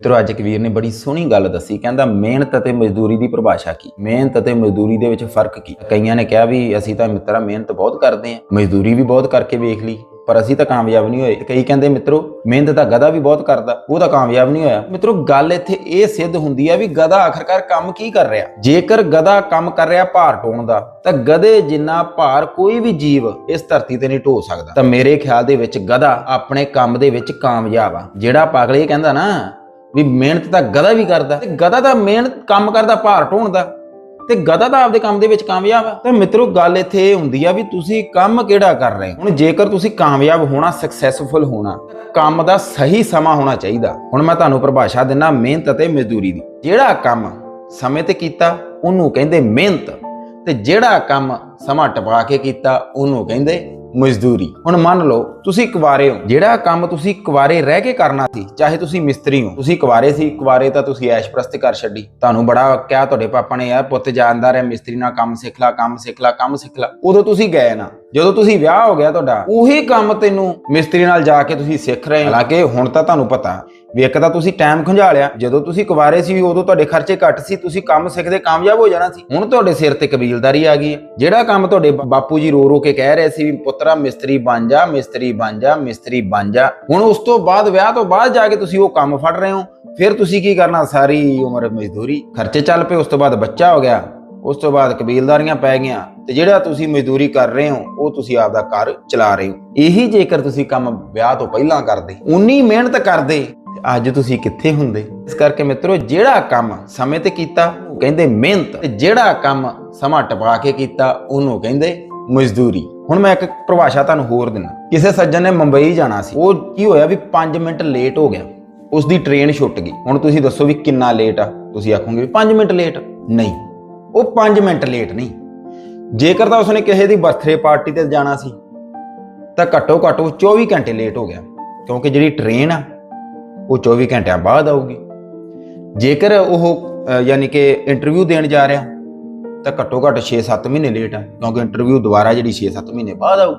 ਮਿੱਤਰੋ ਅੱਜ ਇੱਕ ਨੇ ਬੜੀ ਸੋਹਣੀ ਗੱਲ ਦੱਸੀ, ਕਹਿੰਦਾ ਮਿਹਨਤ ਅਤੇ ਮਜ਼ਦੂਰੀ ਦੀ ਪਰਿਭਾਸ਼ਾ ਕੀ? ਮਿਹਨਤ ਅਤੇ ਮਜ਼ਦੂਰੀ ਦੇ ਵਿੱਚ ਫ਼ਰਕ ਕੀ? ਕਈਆਂ ਨੇ ਕਿਹਾ ਵੀ ਅਸੀਂ ਤਾਂ ਮਿੱਤਰਾ ਮਿਹਨਤ ਬਹੁਤ ਕਰਦੇ ਆਂ ਮਜ਼ਦੂਰੀ ਵੀ ਬਹੁਤ ਕਰਕੇ ਵੇਖ ਲਈ, ਪਰ ਅਸੀਂ ਤਾਂ ਕਾਮਯਾਬ ਨਹੀਂ ਹੋਏ। ਕਈ ਕਹਿੰਦੇ ਮਿੱਤਰੋ, ਮਿਹਨਤ ਤਾਂ ਗਧਾ ਵੀ ਬਹੁਤ ਕਰਦਾ, ਉਹ ਤਾਂ ਕਾਮਯਾਬ ਨਹੀਂ ਹੋਇਆ। ਮਿੱਤਰੋ, ਗੱਲ ਇੱਥੇ ਇਹ ਸਿੱਧ ਹੁੰਦੀ ਹੈ ਵੀ ਗਧਾ ਆਖਰਕਾਰ ਕੰਮ ਕੀ ਕਰ ਰਿਹਾ? ਜੇਕਰ ਗਧਾ ਕੰਮ ਕਰ ਰਿਹਾ ਭਾਰ ਢੋਣ ਦਾ, ਤਾਂ ਗਧੇ ਜਿੰਨਾ ਭਾਰ ਕੋਈ ਵੀ ਜੀਵ ਇਸ ਧਰਤੀ ਤੇ ਨਹੀਂ ਢੋ ਸਕਦਾ। ਤਾਂ ਮੇਰੇ ਖਿਆਲ ਦੇ ਵਿੱਚ ਗਧਾ ਆਪਣੇ ਕੰਮ ਦੇ ਵਿੱਚ ਕਾਮਯਾਬ ਆ। ਜਿਹੜਾ ਪਾਗਲ ਇਹ ਕਹਿੰਦਾ ਨਾ ਵੀ ਮਿਹਨਤ ਤਾਂ ਗਦਾ ਵੀ ਕਰਦਾ ਤੇ ਗਧਾ ਤਾਂ ਮਿਹਨਤ ਕੰਮ ਕਰਦਾ, ਭਾਰ ਢੋਣ ਦਾ ਤੇ ਗਧਾ ਤਾਂ ਆਪਦੇ ਕੰਮ ਦੇ ਵਿੱਚ ਕਾਮਯਾਬ ਆ। ਤਾਂ ਮਿੱਤਰੋ, ਗੱਲ ਇੱਥੇ ਇਹ ਹੁੰਦੀ ਆ ਵੀ ਤੁਸੀਂ ਕੰਮ ਕਿਹੜਾ ਕਰ ਰਹੇ ਹੋ? ਹੁਣ ਜੇਕਰ ਤੁਸੀਂ ਕਾਮਯਾਬ ਹੋਣਾ ਸਕਸੈਸਫੁਲ ਹੋਣਾ, ਕੰਮ ਦਾ ਸਹੀ ਸਮਾਂ ਹੋਣਾ ਚਾਹੀਦਾ। ਹੁਣ ਮੈਂ ਤੁਹਾਨੂੰ ਪਰਿਭਾਸ਼ਾ ਦਿੰਨਾ ਮਿਹਨਤ ਅਤੇ ਮਜ਼ਦੂਰੀ ਦੀ। ਜਿਹੜਾ ਕੰਮ ਸਮੇਂ ਤੇ ਕੀਤਾ, ਉਹਨੂੰ ਕਹਿੰਦੇ ਮਿਹਨਤ। ਤੇ ਜਿਹੜਾ ਕੰਮ ਸਮਾਂ ਟਪਾ ਕੇ ਕੀਤਾ, ਉਹਨੂੰ ਕਹਿੰਦੇ ਮਜ਼ਦੂਰੀ। ਹੁਣ ਮੰਨ ਲਓ, ਤੁਸੀਂ ਕੁਵਾਰੇ ਹੋ। ਜਿਹੜਾ ਕੰਮ ਤੁਸੀਂ ਕੁਵਾਰੇ ਰਹਿ ਕੇ ਕਰਨਾ ਸੀ, ਚਾਹੇ ਤੁਸੀਂ ਮਿਸਤਰੀ ਹੋ। ਤੁਸੀਂ ਕੁਵਾਰੇ ਸੀ, ਕੁਵਾਰੇ ਤਾਂ ਤੁਸੀਂ ਐਸ਼ ਪ੍ਰਸਤ ਕਰ ਛੱਡੀ। ਤੁਹਾਨੂੰ ਬੜਾ ਕਿਹਾ ਤੁਹਾਡੇ ਪਾਪਾ ਨੇ, ਯਾਰ ਪੁੱਤ ਜਾਣਦਾ ਰਿਹਾ, ਮਿਸਤਰੀ ਨਾਲ ਕੰਮ ਸਿੱਖ ਲੈ, ਕੰਮ ਸਿੱਖ ਲੈ, ਕੰਮ ਸਿੱਖ ਲੈ। ਉਦੋਂ ਤੁਸੀਂ ਗਏ ਨਾ। ਜਦੋਂ ਤੁਸੀਂ ਵਿਆਹ ਹੋ ਗਿਆ ਤੁਹਾਡਾ, ਉਹੀ ਕੰਮ ਤੈਨੂੰ ਮਿਸਤਰੀ ਨਾਲ ਜਾ ਕੇ ਤੁਸੀਂ ਸਿੱਖ ਰਹੇ ਹੋ। ਹਾਲਾਂਕਿ ਹੁਣ ਤਾਂ ਤੁਹਾਨੂੰ ਪਤਾ, ਵੀ ਇੱਕ ਤਾਂ ਤੁਸੀਂ ਟਾਈਮ ਖੰਝਾ ਲਿਆ, ਜਦੋਂ ਤੁਸੀਂ ਕੁਵਾਰੇ ਸੀ, ਉਦੋਂ ਤੁਹਾਡੇ ਖਰਚੇ ਘੱਟ ਸੀ, ਤੁਸੀਂ ਕੰਮ ਸਿੱਖਦੇ ਕਾਮਯਾਬ ਹੋ ਜਾਣਾ ਸੀ। ਹੁਣ ਤੁਹਾਡੇ ਸਿਰ ਤੇ ਕਬੀਲਦਾਰੀ ਆ ਗਈ ਹੈ। ਜਿਹੜਾ ਕੰਮ ਤੁਹਾਡੇ ਬਾਪੂ ਜੀ ਰੋ ਰੋ ਕੇ ਕਹਿ ਰਹੇ ਸੀ ਵੀ ਪੁੱਤਰਾ, ਮਿਸਤਰੀ ਬਣ ਜਾ, ਮਿਸਤਰੀ ਬਣ ਜਾ, ਮਿਸਤਰੀ ਬਣ ਜਾ। ਹੁਣ ਉਸ ਤੋਂ ਬਾਅਦ, ਵਿਆਹ ਤੋਂ ਬਾਅਦ ਜਾ ਕੇ ਤੁਸੀਂ ਉਹ ਕੰਮ ਫੜ ਰਹੇ ਹੋ। ਫਿਰ ਤੁਸੀਂ ਕੀ ਕਰਨਾ? ਸਾਰੀ ਉਮਰ ਮਜ਼ਦੂਰੀ, ਖਰਚੇ ਚੱਲ ਪਏ, ਉਸ ਤੋਂ ਬਾਅਦ ਬੱਚਾ ਹੋ ਗਿਆ। ਉਸ ਤੋਂ ਬਾਅਦ ਕਬੀਲਦਾਰੀਆਂ ਪੈ ਗਈਆਂ ਤੇ ਜਿਹੜਾ ਤੁਸੀਂ ਮਜ਼ਦੂਰੀ ਕਰ ਰਹੇ ਹੋ, ਉਹ ਤੁਸੀਂ ਆਪਦਾ ਘਰ ਚਲਾ ਰਹੇ ਹੋ। ਇਹੀ ਜੇਕਰ ਤੁਸੀਂ ਕੰਮ ਵਿਆਹ ਤੋਂ ਪਹਿਲਾਂ ਕਰਦੇ ਉਨੀ ਮਿਹਨਤ ਕਰਦੇ, ਤੇ ਅੱਜ ਤੁਸੀਂ ਕਿੱਥੇ ਹੁੰਦੇ? ਇਸ ਕਰਕੇ ਮਿੱਤਰੋ, ਜਿਹੜਾ ਕੰਮ ਸਮੇਂ ਤੇ ਕੀਤਾ, ਉਹ ਕਹਿੰਦੇ ਮਿਹਨਤ, ਤੇ ਜਿਹੜਾ ਕੰਮ ਸਮਾਂ ਟਪਾ ਕੇ ਕੀਤਾ, ਉਹਨੂੰ ਕਹਿੰਦੇ ਮਜ਼ਦੂਰੀ। ਹੁਣ ਮੈਂ ਇੱਕ ਪਰਿਭਾਸ਼ਾ ਤੁਹਾਨੂੰ ਹੋਰ ਦਿੰਦਾ। ਕਿਸੇ ਸੱਜਣ ਨੇ ਮੁੰਬਈ ਜਾਣਾ ਸੀ। ਉਹ ਕੀ ਹੋਇਆ ਵੀ 5 ਮਿੰਟ ਲੇਟ ਹੋ ਗਿਆ। ਉਸ ਦੀ ਟ੍ਰੇਨ ਛੁੱਟ ਗਈ। ਹੁਣ ਤੁਸੀਂ ਦੱਸੋ ਵੀ ਕਿੰਨਾ ਲੇਟ ਆ? ਤੁਸੀਂ ਆਖੋਗੇ ਵੀ 5 ਮਿੰਟ ਲੇਟ ਨਹੀਂ। ਉਹ 5 ਮਿੰਟ ਲੇਟ ਨਹੀਂ। ਜੇਕਰ ਤਾਂ ਉਸਨੇ ਕਿਸੇ ਦੀ ਬਰਥਡੇ ਪਾਰਟੀ ਤੇ ਜਾਣਾ ਸੀ, ਤਾਂ ਘੱਟੋ ਘੱਟ ਉਹ 24 ਘੰਟੇ ਲੇਟ ਹੋ ਗਿਆ, ਕਿਉਂਕਿ ਜਿਹੜੀ ਟ੍ਰੇਨ ਆ, ਉਹ 24 ਘੰਟਿਆਂ ਬਾਅਦ ਆਊਗੀ। ਜੇਕਰ ਉਹ ਯਾਨੀ ਕਿ ਇੰਟਰਵਿਊ ਦੇਣ ਜਾ ਰਿਹਾ, ਤਾਂ ਘੱਟੋ ਘੱਟ 6-7 ਮਹੀਨੇ ਲੇਟ ਆ, ਕਿਉਂਕਿ ਇੰਟਰਵਿਊ ਦੁਬਾਰਾ ਜਿਹੜੀ 6-7 ਮਹੀਨੇ ਬਾਅਦ ਆਊ।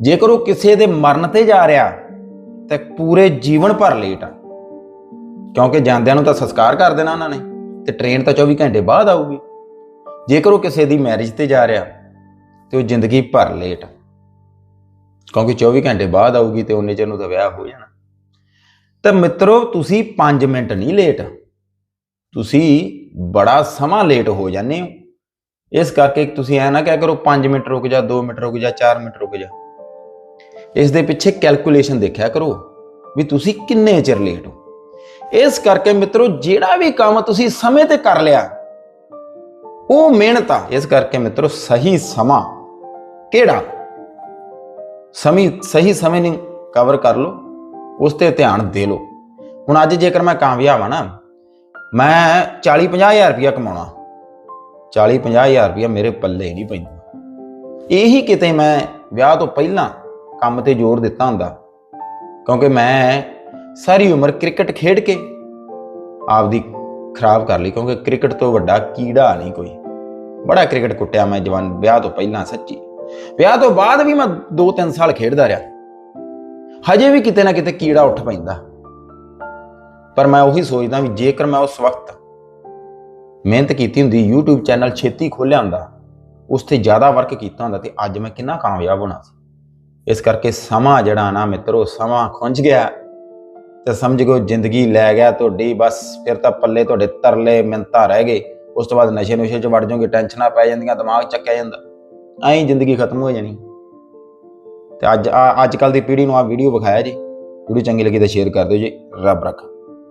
ਜੇਕਰ ਉਹ ਕਿਸੇ ਦੇ ਮਰਨ ਤੇ ਜਾ ਰਿਹਾ, ਤਾਂ ਪੂਰੇ ਜੀਵਨ ਭਰ ਲੇਟ ਆ। ਕਿਉਂਕਿ ਜਾਂਦਿਆਂ ਨੂੰ ਤਾਂ ਸੰਸਕਾਰ ਕਰ ਦੇਣਾ ਉਹਨਾਂ ਨੇ, ਤੇ ਟ੍ਰੇਨ ਤਾਂ 24 ਘੰਟੇ ਬਾਅਦ ਆਊਗੀ। ਜੇਕਰ ਉਹ ਕਿਸੇ ਦੀ ਮੈਰਿਜ ਤੇ ਜਾ ਰਿਹਾ, ਤੇ ਉਹ ਜ਼ਿੰਦਗੀ ਭਰ ਲੇਟ ਕਿਉਂਕਿ 24 ਘੰਟੇ ਬਾਅਦ ਆਊਗੀ ਤੇ ਉਹਨੇ ਚਿਰ ਨੂੰ ਤਾਂ ਵਿਆਹ ਹੋ ਜਾਣਾ। ਤਾਂ ਮਿੱਤਰੋ, ਤੁਸੀਂ 5 ਮਿੰਟ ਨਹੀਂ ਲੇਟ ਤੁਸੀਂ ਬੜਾ ਸਮਾਂ ਲੇਟ ਹੋ ਜਾਂਦੇ ਹੋ। ਇਸ ਕਰਕੇ ਤੁਸੀਂ ਐ ਨਾ ਕਹਿ ਕਰੋ 5 ਮਿੰਟ ਰੁਕ ਜਾ 2 ਮਿੰਟ ਰੁਕ ਜਾ 4 ਮਿੰਟ ਰੁਕ ਜਾ। ਇਸ ਦੇ ਪਿੱਛੇ ਕੈਲਕੂਲੇਸ਼ਨ ਦੇਖਿਆ ਕਰੋ ਵੀ ਤੁਸੀਂ ਕਿੰਨੇ ਚਿਰ ਲੇਟ ਹੋ। ਇਸ ਕਰਕੇ ਮਿੱਤਰੋ, ਜਿਹੜਾ ਵੀ ਕੰਮ ਤੁਸੀਂ ਸਮੇਂ ਤੇ ਕਰ ਲਿਆ ਉਹ ਮਿਹਨਤ ਆ। ਇਸ ਕਰਕੇ ਮਿੱਤਰੋ, ਸਹੀ ਸਮਾਂ ਕਿਹੜਾ? ਸਮੀ, ਸਹੀ ਸਮੇਂ ਨੂੰ ਕਵਰ ਕਰ ਲਓ, ਉਸ ਤੇ ਧਿਆਨ ਦੇ ਲਓ। ਹੁਣ ਅੱਜ ਜੇਕਰ ਮੈਂ ਕਾਮਯਾਬ ਆ ਨਾ, ਮੈਂ 40 ਹਜ਼ਾਰ ਰੁਪਇਆ ਕਮਾਉਣਾ। 40 ਹਜ਼ਾਰ ਰੁਪਇਆ ਮੇਰੇ ਪੱਲੇ ਨਹੀਂ ਪੈਂਦਾ। ਇਹੀ ਕਿਤੇ ਮੈਂ ਵਿਆਹ ਤੋਂ ਪਹਿਲਾਂ ਕੰਮ ਤੇ ਜ਼ੋਰ ਦਿੱਤਾ ਹੁੰਦਾ, ਕਿਉਂਕਿ ਮੈਂ ਸਾਰੀ ਉਮਰ ਕ੍ਰਿਕਟ ਖੇਡ ਕੇ ਆਪਦੀ ਖਰਾਬ ਕਰ ਲਈ, ਕਿਉਂਕਿ ਕ੍ਰਿਕਟ ਤੋਂ ਵੱਡਾ ਕੀੜਾ ਨਹੀਂ ਕੋਈ। ਬੜਾ ਕ੍ਰਿਕਟ ਕੁੱਟਿਆ ਮੈਂ ਜਵਾਨ, ਵਿਆਹ ਤੋਂ ਪਹਿਲਾਂ ਸੱਚੀ। ਵਿਆਹ ਤੋਂ ਬਾਅਦ ਵੀ ਮੈਂ 2-3 ਸਾਲ ਖੇਡਦਾ ਰਿਹਾ। ਹਜੇ ਵੀ ਕਿਤੇ ਨਾ ਕਿਤੇ ਕੀੜਾ ਉੱਠ ਪੈਂਦਾ। ਪਰ ਮੈਂ ਉਹੀ ਸੋਚਦਾ ਵੀ ਜੇਕਰ ਮੈਂ ਉਸ ਵਕਤ ਮਿਹਨਤ ਕੀਤੀ ਹੁੰਦੀ, YouTube ਚੈਨਲ ਛੇਤੀ ਖੋਲਿਆ ਹੁੰਦਾ, ਉਸ ਤੇ ਜ਼ਿਆਦਾ ਵਰਕ ਕੀਤਾ ਹੁੰਦਾ ਤੇ ਅੱਜ ਮੈਂ ਕਿੰਨਾ ਕਾਮਯਾਬ ਹੋਣਾ ਸੀ। ਇਸ ਕਰਕੇ ਸਮਾਂ ਜਿਹੜਾ ਨਾ ਮਿੱਤਰੋ, ਸਮਾਂ ਖੁੰਝ ਗਿਆ। ਤੇ ਸਮਝ ਗਏ ਜ਼ਿੰਦਗੀ ਲੈ ਗਿਆ ਤੁਹਾਡੀ, ਬਸ ਫਿਰ ਤਾਂ ਪੱਲੇ ਤੁਹਾਡੇ ਤਰਲੇ ਮਿੰਤਾ ਰਹਿ ਗਏ। ਉਸ ਤੋਂ ਬਾਅਦ ਨਸ਼ੇ ਨੁਸ਼ੇ 'ਚ ਵੜ ਜਾਓਗੇ, ਟੈਨਸ਼ਨਾਂ ਪੈ ਜਾਂਦੀਆਂ, ਦਿਮਾਗ ਚੱਕਿਆ ਜਾਂਦਾ। ਐਂ ਜ਼ਿੰਦਗੀ ਖਤਮ ਹੋ ਜਾਣੀ। ਤੇ ਅੱਜ ਆ- ਅੱਜ ਕੱਲ ਦੀ ਪੀੜ੍ਹੀ ਨੂੰ ਆ ਵੀਡੀਓ ਵਿਖਾਇਆ ਜੀ। ਵੀਡੀਓ ਚੰਗੀ ਲੱਗੀ ਤਾਂ ਸ਼ੇਅਰ ਕਰ ਦਿਓ ਜੀ। ਰੱਬ ਰੱਖਾ।